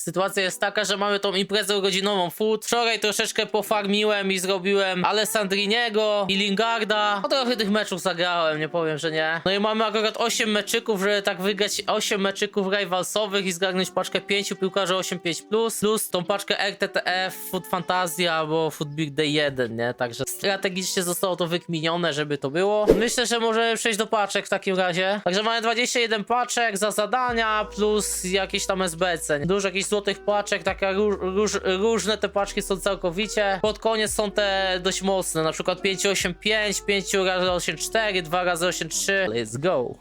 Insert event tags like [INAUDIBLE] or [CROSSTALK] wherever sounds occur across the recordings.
Sytuacja jest taka, że mamy tą imprezę urodzinową food. Wczoraj troszeczkę pofarmiłem i zrobiłem Alessandriniego i Lingarda. No trochę tych meczów zagrałem, nie powiem, że nie. No i mamy akurat 8 meczyków, żeby tak wygrać 8 meczyków rivalsowych i zgarnąć paczkę 5 piłkarzy 8-5+, plus, plus tą paczkę RTTF, Food Fantasia albo Food Big Day 1, nie? Także strategicznie zostało to wykminione, żeby to było. Myślę, że możemy przejść do paczek w takim razie. Także mamy 21 paczek za zadania, plus jakieś tam SBC. Dużo jakichś złotych paczek, takie róż, róż, różne te paczki są całkowicie. Pod koniec są te dość mocne, na przykład 585, 5 razy 84, 2 razy 83. Let's go.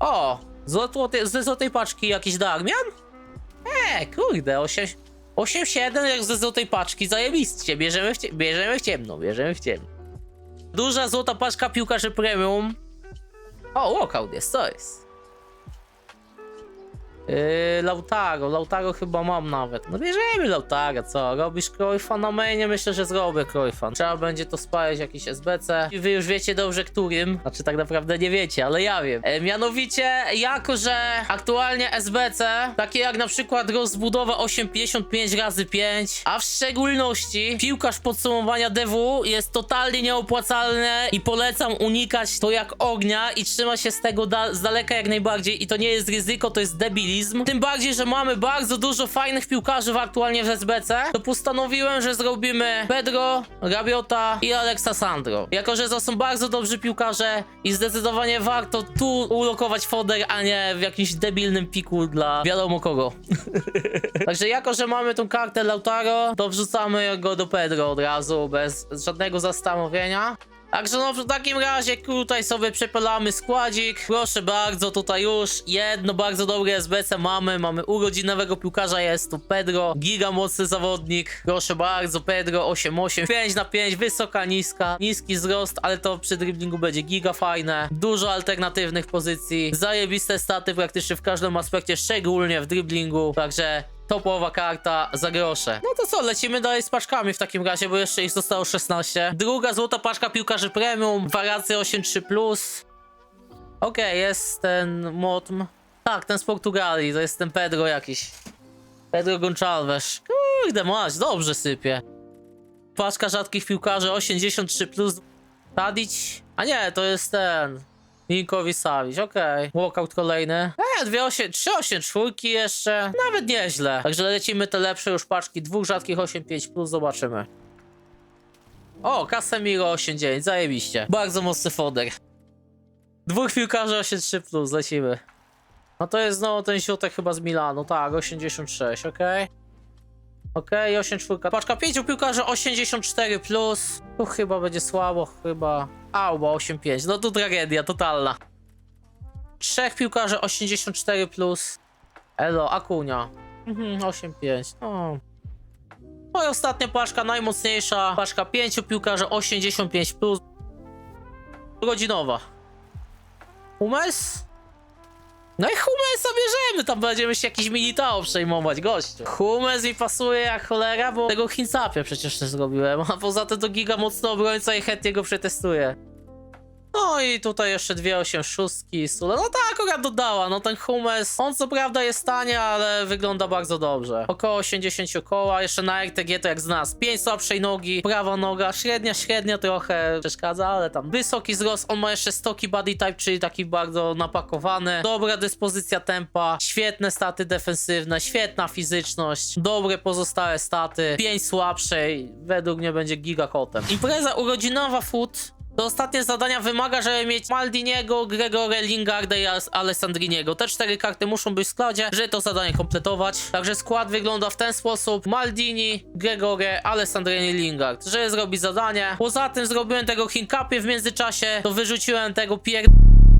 O! Złoty, ze złotej paczki jakiś Darmian? E, kurde, 8... 8-7 jak ze złotej paczki, zajebiście, bierzemy w, cie, bierzemy w ciemno, bierzemy w ciemno. Duża złota paczka piłkarzy premium. O, walkout jest, co jest? Yy, Lautaro, Lautaro chyba mam nawet. No bierzemy Lautaro, co? Robisz Cruyffa na mainie? Myślę, że zrobię Cruyffa. Trzeba będzie to spalić jakiś SBC. I wy już wiecie dobrze którym. Znaczy tak naprawdę nie wiecie, ale ja wiem. E, mianowicie, jako że aktualnie SBC, takie jak na przykład rozbudowa 855 razy 5 a w szczególności piłkarz podsumowania DW jest totalnie nieopłacalny i polecam unikać to jak ognia i trzymać się z tego da z daleka jak najbardziej i to nie jest ryzyko, to jest Tym bardziej, że mamy bardzo dużo fajnych piłkarzy aktualnie w SBC, to postanowiłem, że zrobimy Pedro, Rabiota i Alexa Sandro. Jako, że to są bardzo dobrzy piłkarze i zdecydowanie warto tu ulokować foder, a nie w jakimś debilnym piku dla wiadomo kogo. [LAUGHS] Także jako, że mamy tą kartę Lautaro, to wrzucamy go do Pedro od razu, bez żadnego zastanowienia. Także no w takim razie tutaj sobie przepalamy składzik. Proszę bardzo, tutaj już jedno bardzo dobre SBC mamy. Mamy urodzinowego piłkarza, jest to Pedro. Giga mocny zawodnik. Proszę bardzo, Pedro 8-8. 5 na 5, wysoka, niska. Niski wzrost, ale to przy driblingu będzie giga fajne. Dużo alternatywnych pozycji. Zajebiste staty praktycznie w każdym aspekcie, szczególnie w driblingu. Także topowa karta za grosze. No to co, lecimy dalej z paczkami w takim razie, bo jeszcze ich zostało 16. Druga złota paczka piłkarzy premium, wariacja 8-3+. Okej, jest ten Motm. Tak, ten z Portugalii, to jest ten Pedro jakiś. Pedro Goncalves. Kurde, masz, dobrze sypie. Paczka rzadkich piłkarzy 83+. Tadić? A nie, to jest ten. Linkowi Savić, okej. Walkout kolejny. E, dwie osie, trzy osiem czwórki jeszcze. Nawet nieźle. Także lecimy te lepsze już paczki. Dwóch rzadkich 8-5 plus, zobaczymy. O, Casemiro 8-9, zajebiście. Bardzo mocny foder. Dwóch piłkarzy 8-3 plus, lecimy. No to jest znowu ten środek chyba z Milanu, tak, 86, okej. Okej, 8 czwórka. Paczka pięciu piłkarzy 84 plus. Tu chyba będzie słabo, chyba. Albo 8-5. No tu tragedia totalna. Trzech piłkarzy 84 plus. Elo, Akunia. Mhm, 8-5. No. No i ostatnia paczka, najmocniejsza. Paczka pięciu piłkarzy 85 plus. Godzinowa. Humes? No i Humesa bierzemy, tam będziemy się jakiś militao przejmować, gościu. Humes mi pasuje jak cholera, bo tego Hincapia przecież też zrobiłem, a poza tym to giga mocno obrońca i chętnie go przetestuję. No i tutaj jeszcze dwie 86 Sula. No tak, akurat dodała. No ten Humes, on co prawda jest tanie, ale wygląda bardzo dobrze. Około 80 koła, jeszcze na RTG to jak z nas. 5 słabszej nogi, prawa noga, średnia, średnia trochę przeszkadza, ale tam wysoki wzrost. On ma jeszcze stoki body type, czyli taki bardzo napakowany. Dobra dyspozycja tempa, świetne staty defensywne, świetna fizyczność, dobre pozostałe staty. 5 słabszej, według mnie będzie gigakotem. Impreza urodzinowa food to ostatnie zadania wymaga, żeby mieć Maldiniego, Gregore, Lingarda i Al- Alessandriniego. Te cztery karty muszą być w składzie, żeby to zadanie kompletować. Także skład wygląda w ten sposób. Maldini, Gregore, Alessandrini, Lingard. Żeby zrobić zadanie. Poza tym zrobiłem tego Hinkapie w międzyczasie, to wyrzuciłem tego pier...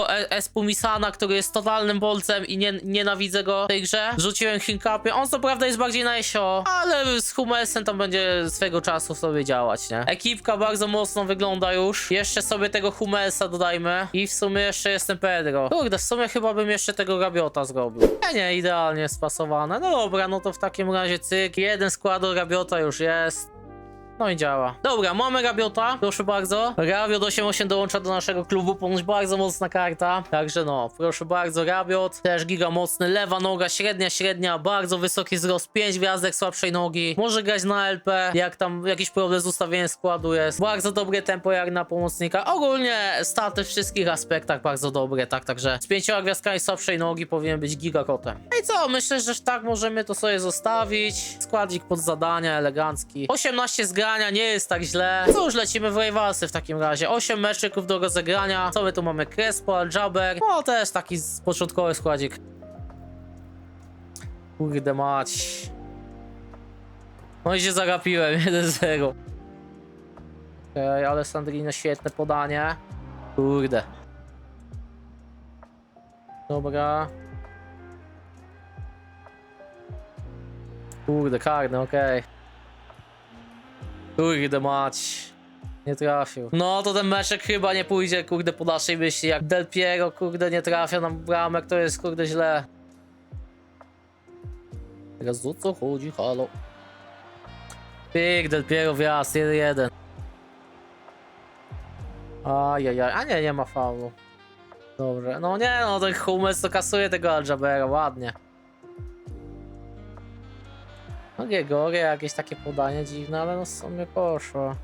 E- Espumisana, który jest totalnym bolcem i nie, nienawidzę go w tej grze. Rzuciłem Hinkapie. On co prawda jest bardziej na SEO, ale z Humesem tam będzie swego czasu sobie działać, nie? Ekipka bardzo mocno wygląda już. Jeszcze sobie tego Humesa dodajmy. I w sumie jeszcze jestem Pedro. Kurde, w sumie chyba bym jeszcze tego Rabiota zrobił. Nie, nie, idealnie spasowane. No dobra, no to w takim razie cyk. Jeden skład do Rabiota już jest. No i działa. Dobra, mamy Rabiota, proszę bardzo. Rabiot 88 dołącza do naszego klubu, ponoć bardzo mocna karta. Także no, proszę bardzo, Rabiot, też giga mocny, lewa noga, średnia, średnia, bardzo wysoki wzrost, 5 gwiazdek słabszej nogi. Może grać na LP, jak tam jakiś problem z ustawieniem składu jest. Bardzo dobre tempo jak na pomocnika. Ogólnie staty w wszystkich aspektach bardzo dobre, tak, także z pięcioma gwiazdkami słabszej nogi powinien być giga kotem. No i co, myślę, że tak możemy to sobie zostawić. Składzik pod zadania, elegancki. 18 zgrania, nie jest tak źle. Cóż, lecimy w Rivalsy w takim razie. 8 meczyków do rozegrania. Co my tu mamy? Crespo, Jabber. No też taki początkowy składzik. Kurde mać. No i się zagapiłem, [LAUGHS] 1-0. Okej, Alessandrino, świetne podanie. Kurde. Dobra. Kurde, karny, okej. Kurde mać. Nie trafił. No to ten meczek chyba nie pójdzie, kurde, po naszej myśli. Jak Del Piero, kurde, nie trafia nam bramek, to jest, kurde, źle. Teraz o co chodzi, halo? Pyk, Del Piero wjazd, 1-1. Ajajaj, a nie, nie ma faulu. Dobrze, no nie no, ten Hummels to kasuje tego Aljabera, ładnie. Gregory, jakieś takie podanie dziwne, ale no w sumie poszło.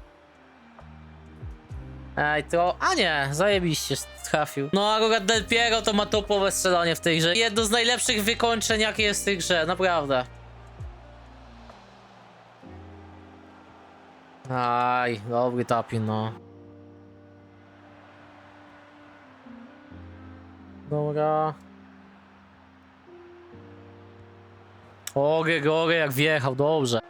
Ej, to... A nie, zajebiście trafił. No akurat Del Piero to ma topowe strzelanie w tej grze. Jedno z najlepszych wykończeń jakie jest w tej grze, naprawdę. Aj, dobry tapin, no. Dobra. O, Gregory jak wjechał, dobrze.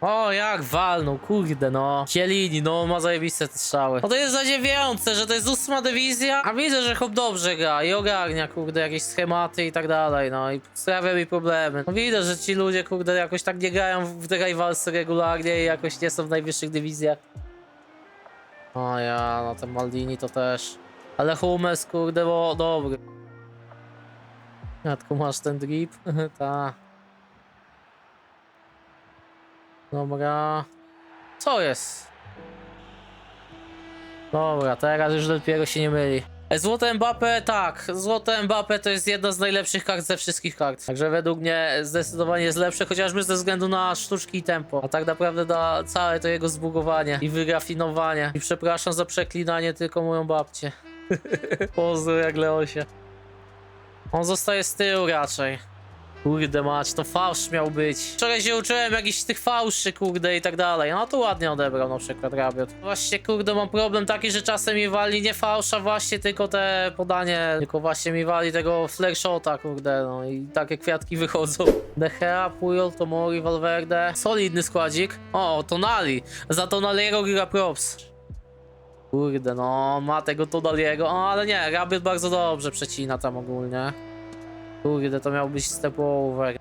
O, jak walnął, kurde no. Cielini, no ma zajebiste te strzały. No to jest zadziwiające, że to jest ósma dywizja, a widzę, że chłop dobrze gra i ogarnia, kurde, jakieś schematy i tak dalej, no i sprawia mi problemy. No widać, że ci ludzie, kurde, jakoś tak nie grają w rivalsy regularnie i jakoś nie są w najwyższych dywizjach. O ja, no ten Maldini to też. Ale Hummels, kurde, bo dobry. Jadku, masz ten drip? [LAUGHS] Ta. Dobra. Co jest? Dobra, teraz już dopiero się nie myli. E, Złote Mbappe, tak. Złote Mbappe to jest jedna z najlepszych kart ze wszystkich kart. Także według mnie zdecydowanie jest lepsze, chociażby ze względu na sztuczki i tempo. A tak naprawdę na całe to jego zbugowanie i wyrafinowanie. I przepraszam za przeklinanie tylko moją babcię. [LAUGHS] Pozdro jak Leosie. On zostaje z tyłu raczej. Kurde mać, to fałsz miał być. Wczoraj się uczyłem jakichś tych fałszy, kurde i tak dalej. No to ładnie odebrał na przykład Rabiot. Właśnie, kurde, mam problem taki, że czasem mi wali nie fałsza właśnie, tylko te podanie, tylko właśnie mi wali tego flare kurde, no i takie kwiatki wychodzą. De Gea, Puyol, Tomori, Valverde. Solidny składzik. O, Tonali. Za Tonaliego giga props. Kurde, no, ma tego Tonaliego, o, ale nie, Rabiot bardzo dobrze przecina tam ogólnie. Kurde, to miał być step over.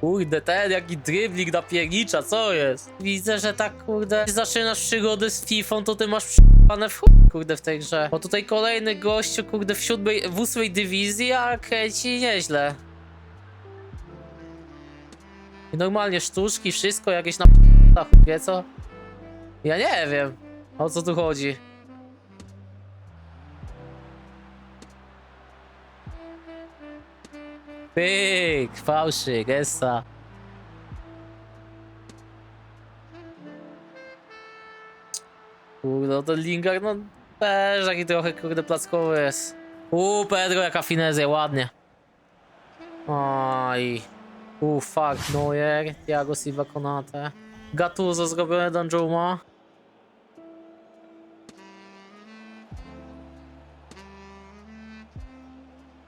Kurde, ten jaki dribling napiernicza, co jest? Widzę, że tak, kurde, zaczynasz przygody z FIFA, to ty masz przypane w chuj, kurde, w tej grze. Bo tutaj kolejny gościu, kurde, w siódmej, w ósmej dywizji, a kręci nieźle. I normalnie sztuczki, wszystko, jakieś na wie co? Ja nie wiem, o co tu chodzi. Pyk, fałszyk, essa. Kurde, no ten Lingard, no też taki trochę, kurde, plackowy jest. Uuu, Pedro, jaka finezja, ładnie. Oj. Uuu, fuck, Neuer, Thiago Silva Konate. Gattuso zrobione Danjuma.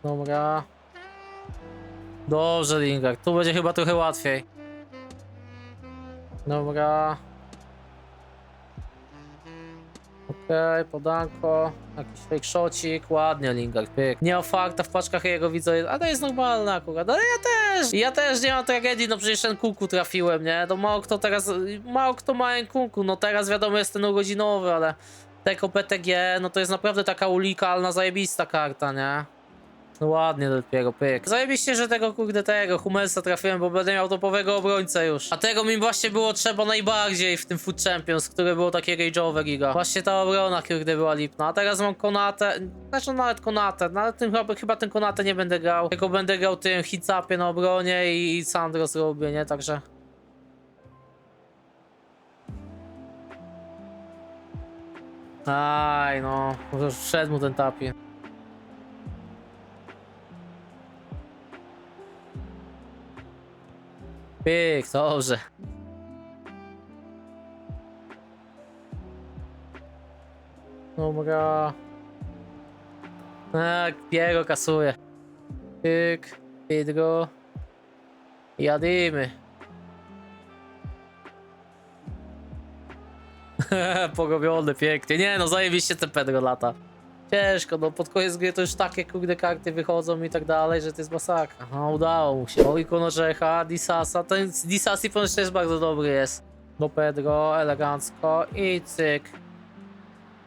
Dobra. Dobrze, Lingard. Tu będzie chyba trochę łatwiej. Dobra. Okej, podanko. Jakiś fake shotcik. Ładnie, Lingard. Pyk. Nie o w paczkach jego widzę, ale to jest normalne akurat. Ale ja też. Ja też nie mam tragedii, no przecież ten kuku trafiłem, nie? To mało kto teraz, mało kto ma kuku. No teraz wiadomo jest ten urodzinowy, ale Teko PTG, no to jest naprawdę taka unikalna, zajebista karta, nie? No ładnie dopiero, pyk. Zajebiście, że tego kurde tego Hummelsa trafiłem, bo będę miał topowego obrońcę już. A tego mi właśnie było trzeba najbardziej w tym Food Champions, które było takie rage'owe giga. Właśnie ta obrona kurde była lipna. A teraz mam Konatę, znaczy nawet Konatę, no ale tym chyba, chyba ten Konatę nie będę grał. Tylko będę grał tym Hitsapie na obronie i, i Sandro zrobię, nie? Także... Aj, no, wszedł mu ten tapi. Pyk, dobrze. Dobra. Tak, Piero kasuje. Pyk, Pedro. Jadymy. [LAUGHS] Pogobiony, pięknie. Nie no, zajebiście ten Pedro lata. Ciężko, no pod koniec gry to już takie kurde karty wychodzą i tak dalej, że to jest masakra. No udało mu się. Ori Konorzecha, Disasa, ten Disasi ponoć też bardzo dobry jest. Do Pedro, elegancko i cyk.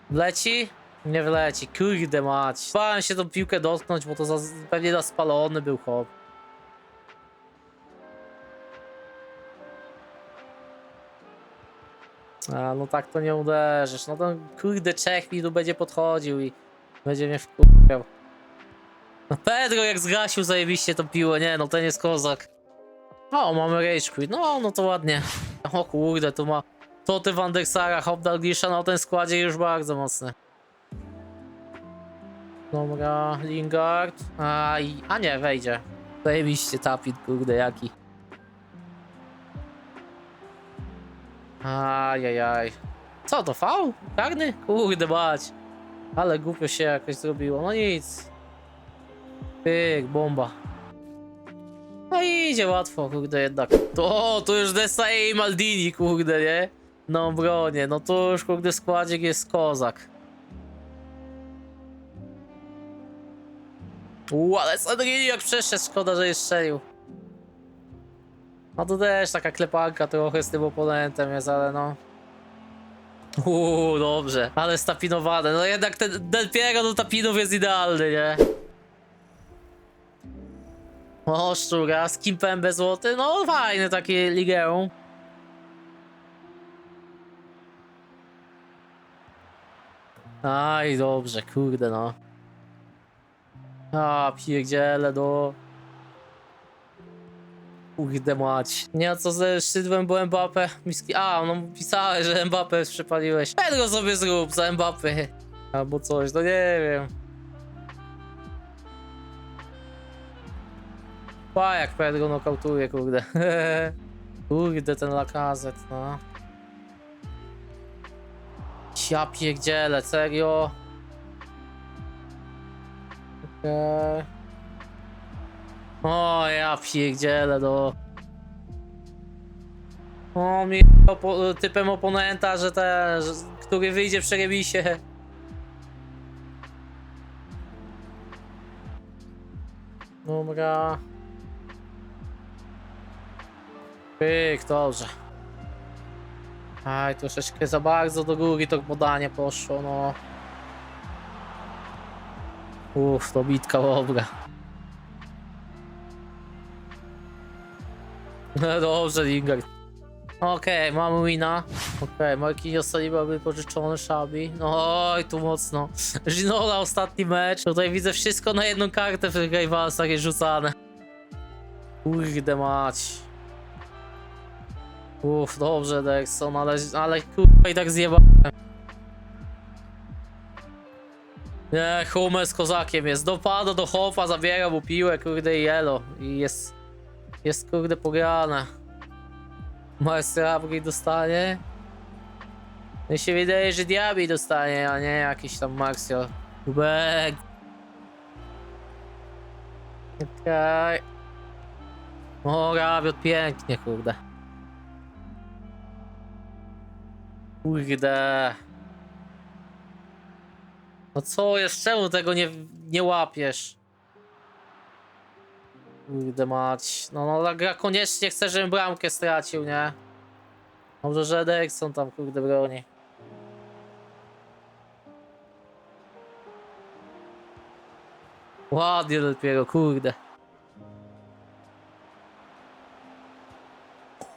Wleci? Nie wleci, kurde mać. Bałem się tą piłkę dotknąć, bo to za, pewnie za spalony był hop. A, no tak to nie uderzysz. No ten kurde Czech mi tu będzie podchodził i będzie mnie wkurwiał. No Pedro jak zgasił zajebiście tą piłę, nie no ten jest kozak. O, mamy Rage Quit, no, no to ładnie. O kurde, tu ma Toty Van der Sara, Hop Dalglisza na tym składzie już bardzo mocny. Dobra, Lingard. A, i, a nie, wejdzie. Zajebiście tapit, kurde, jaki. Ajajaj. Co to, fał? Karny? Kurde mać. Ale głupio się jakoś zrobiło. No nic. Pyk, bomba. No i idzie łatwo, kurde jednak. To, to już Desa i Maldini, kurde, nie? No obronie, no to już kurde składzik jest kozak. Uuu, ale Sandrini jak przeszedł, szkoda, że je strzelił. No to też taka klepanka trochę z tym oponentem jest, ale no. Uuu, dobrze. Ale stapinowane. No jednak ten Del Piero do tapinów jest idealny, nie? O, szczura z Kimpem bez złoty. No fajny taki ligeum. Aj, dobrze, kurde no. A, pierdziele, do... Kurde mać. Nie, co ze szydłem, bo Mbappe... Miski... A, no pisałeś, że Mbappe przepaliłeś. Pedro sobie zrób za Mbappe. Albo coś, no nie wiem. Pa, jak Pedro nokautuje, kurde. [LAUGHS] kurde, ten lakazet, no. Ja pierdzielę, serio? Okej. O, ja pierdzielę, do... O, mi opo typem oponenta, że te, że, który wyjdzie przy remisie. Dobra. Pyk, dobrze. Aj, troszeczkę za bardzo do góry to podanie poszło, no. Uff, to bitka dobra. [LAUGHS] No dobrze, Lingard. Okej, mamy wina. Okej, Marquinhos Saliba wypożyczony, Szabi. No i tu mocno. Ginola ostatni mecz. Tutaj widzę wszystko na jedną kartę w tych jest rzucane. Kurde mać. Uff, dobrze Dexon, ale, ale kurwa i tak zjebałem. Nie, Hummel z kozakiem jest. Dopada do hopa, zabiera mu piłę, kurde i. I jest, jest kurde pograne. Maestro upgrade dostanie. Mi się wydaje, że Diaby dostanie, a nie jakiś tam Marcio. Bek. Okej. O, Rabiot pięknie, kurde. Kurde. No co jest? Czemu tego nie, nie łapiesz? Kurde mać. No, no ta gra koniecznie chce, żebym bramkę stracił, nie? Dobrze, że Ederson tam kurde broni. Ładnie dopiero, kurde.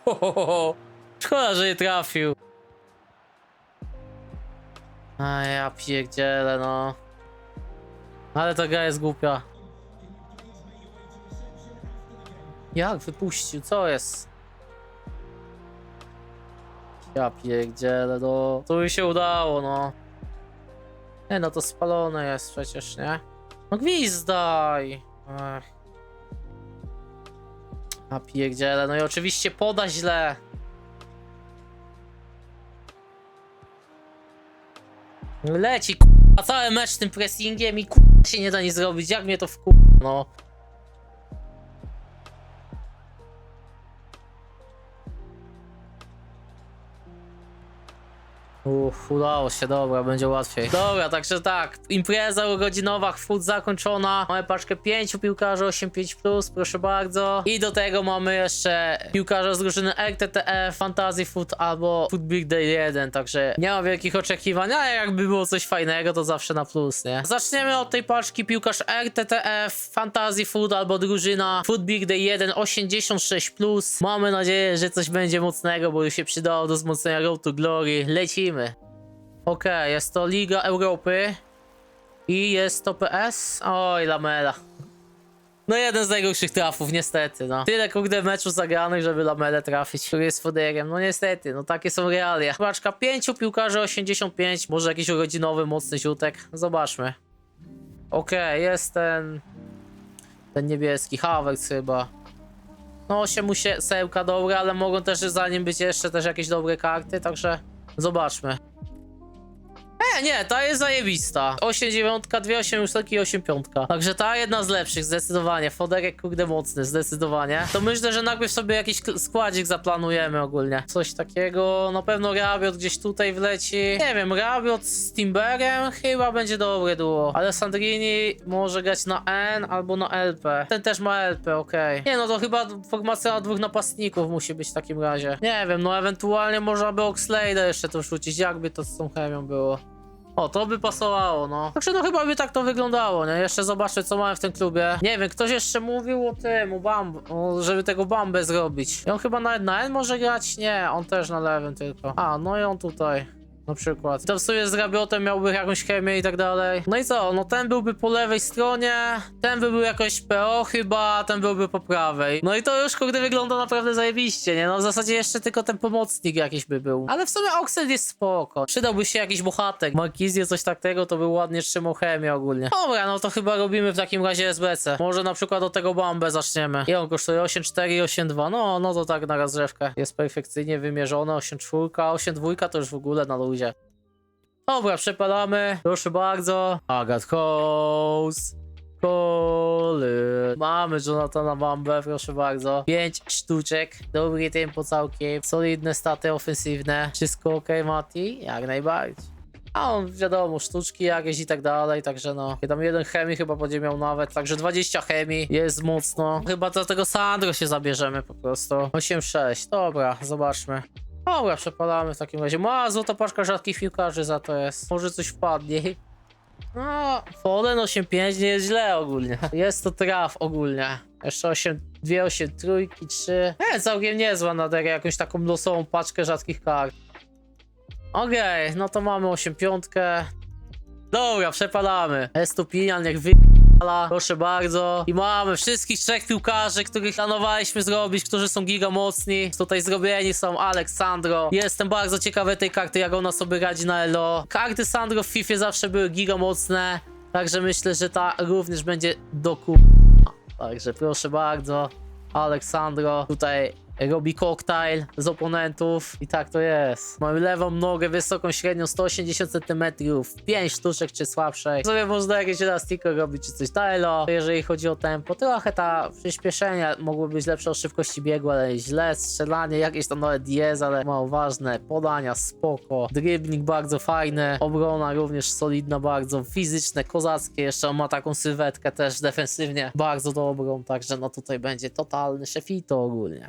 Ho. Szkoda, że nie trafił. A ja pierdzielę, no. Ale ta gra jest głupia. Jak wypuścił? Co jest? Ja pierdzielę, no. To mi się udało, no. Nie no, to spalone jest przecież, nie? No gwizdaj! Ech. A no i oczywiście poda źle. Leci k***a cały mecz tym pressingiem i k***a się nie da nic zrobić, jak mnie to w no. o Uff, udało się, dobra, będzie łatwiej. Dobra, także tak, impreza urodzinowa, food zakończona. Mamy paczkę 5 piłkarzy 8-5+, proszę bardzo. I do tego mamy jeszcze piłkarza z drużyny RTTF, Fantasy Food albo Food Big Day 1, także nie ma wielkich oczekiwań, ale jakby było coś fajnego, to zawsze na plus, nie? Zaczniemy od tej paczki piłkarz RTTF, Fantasy Food albo drużyna Food Big Day 1 86+. Mamy nadzieję, że coś będzie mocnego, bo już się przydało do wzmocnienia Road to Glory. Lecimy. Okej, jest to Liga Europy i jest to PS. Oj, Lamela. No jeden z najgorszych trafów, niestety, no. Tyle kurde meczów zagranych, żeby Lamelę trafić, który jest foderem. No niestety, no takie są realia. Paczka 5 piłkarzy 85, może jakiś urodzinowy, mocny ziutek. Zobaczmy. Okej, jest ten... Ten niebieski, Havertz chyba. No się mu się sełka dobra, ale mogą też za nim być jeszcze też jakieś dobre karty, także zobaczmy. Nie, ta jest zajebista. 8 dziewiątka, 2 8 ósemki i 8 piątka. Także ta jedna z lepszych, zdecydowanie. Foderek kurde mocny, zdecydowanie. To myślę, że najpierw sobie jakiś składzik zaplanujemy ogólnie. Coś takiego, na pewno Rabiot gdzieś tutaj wleci. Nie wiem, Rabiot z Timberem chyba będzie dobre duo. Ale Sandrini może grać na N albo na LP. Ten też ma LP, okej. Nie no, to chyba formacja dwóch napastników musi być w takim razie. Nie wiem, no ewentualnie można by Oxlade'a jeszcze tu rzucić, jakby to z tą chemią było. O, to by pasowało, no. Także no chyba by tak to wyglądało, nie? Jeszcze zobaczę, co mamy w tym klubie. Nie wiem, ktoś jeszcze mówił o tym, o Bamb, o, żeby tego Bambę zrobić. I on chyba nawet na N może grać? Nie, on też na lewym tylko. A, no i on tutaj. Na przykład. To w sumie z Rabiotem miałby jakąś chemię i tak dalej. No i co? No ten byłby po lewej stronie, ten by był jakoś PO chyba, ten byłby po prawej. No i to już kurde wygląda naprawdę zajebiście, nie? No w zasadzie jeszcze tylko ten pomocnik jakiś by był. Ale w sumie Oxel jest spoko. Przydałby się jakiś bohater. Markizję, coś takiego, to by ładnie trzymał chemię ogólnie. Dobra, no to chyba robimy w takim razie SBC. Może na przykład od tego Bambę zaczniemy. I on kosztuje 8,4 i 8,2. No, no to tak na rozrzewkę. Jest perfekcyjnie wymierzone. 8,4, 8,2 to już w ogóle na luzie. Dobra, przepalamy. Proszę bardzo. Agat House. Colin. Mamy Jonathana Bambę, proszę bardzo. 5 sztuczek. Dobry tempo całkiem. Solidne staty ofensywne. Wszystko ok, Mati? Jak najbardziej. A on wiadomo, sztuczki jakieś i tak dalej, także no. I tam jeden chemii chyba będzie miał nawet, także 20 chemii jest mocno. Chyba do tego Sandro się zabierzemy po prostu. 8-6, dobra, zobaczmy. Dobra, przepalamy w takim razie. Ma złota paczka rzadkich piłkarzy za to jest. Może coś wpadnie. No, Foden 8-5 nie jest źle ogólnie. Jest to traf ogólnie. Jeszcze 8, 2, 8, trójki, 3. Nie, całkiem niezła na taką jakąś taką losową paczkę rzadkich kart. Okej, no to mamy 8 piątkę. Dobra, przepalamy. Estupinian niech proszę bardzo. I mamy wszystkich trzech piłkarzy, których planowaliśmy zrobić, którzy są giga mocni. Tutaj zrobieni są Aleksandro. Jestem bardzo ciekawy tej karty, jak ona sobie radzi na Elo. Karty Sandro w FIFA zawsze były giga mocne. Także myślę, że ta również będzie do ku... Także proszę bardzo. Aleksandro tutaj robi koktajl z oponentów i tak to jest. Mam lewą nogę wysoką, średnią 180 cm, 5 sztuczek czy słabszej. Sobie można jakieś elastiko robić czy coś Tailo. Jeżeli chodzi o tempo, trochę ta przyspieszenia mogły być lepsze o szybkości biegu, ale źle. Strzelanie jakieś tam nawet jest, ale mało ważne. Podania spoko. Dribling bardzo fajny. Obrona również solidna bardzo. Fizyczne, kozackie. Jeszcze ma taką sylwetkę też defensywnie bardzo dobrą. Także no tutaj będzie totalny szefito ogólnie.